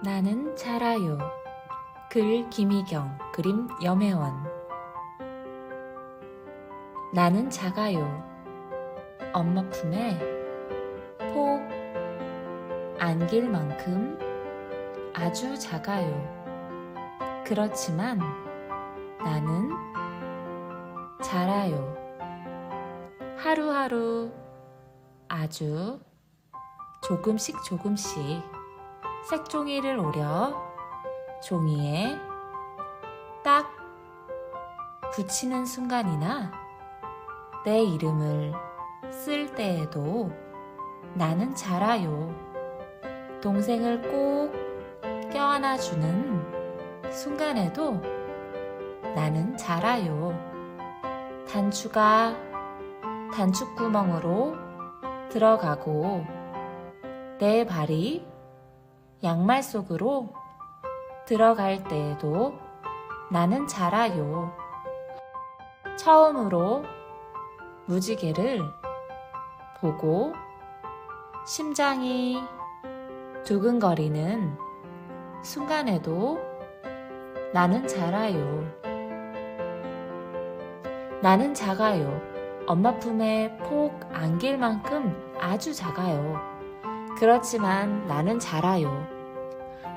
나는 자라요. 글 김희경, 그림 염혜원. 나는 작아요. 엄마 품에 폭 안길 만큼 아주 작아요. 그렇지만 나는 자라요. 하루하루 아주 조금씩 조금씩 색종이를 오려 종이에 딱 붙이는 순간이나 내 이름을 쓸 때에도 나는 자라요. 동생을 꼭 껴안아주는 순간에도 나는 자라요. 단추가 단추구멍으로 들어가고 내 발이 양말 속으로 들어갈 때에도 나는 자라요. 처음으로 무지개를 보고 심장이 두근거리는 순간에도 나는 자라요. 나는 작아요. 엄마 품에 폭 안길 만큼 아주 작아요. 그렇지만 나는 자라요.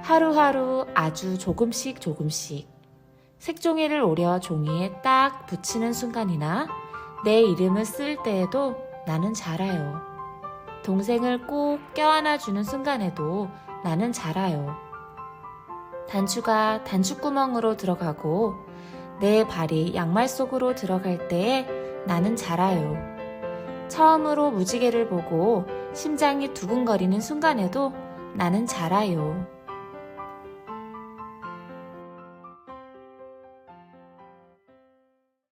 하루하루 아주 조금씩 조금씩 색종이를 오려 종이에 딱 붙이는 순간이나 내 이름을 쓸 때에도 나는 자라요. 동생을 꼭 껴안아 주는 순간에도 나는 자라요. 단추가 단추구멍으로 들어가고 내 발이 양말 속으로 들어갈 때에 나는 자라요. 처음으로 무지개를 보고 심장이 두근거리는 순간에도 나는 자라요.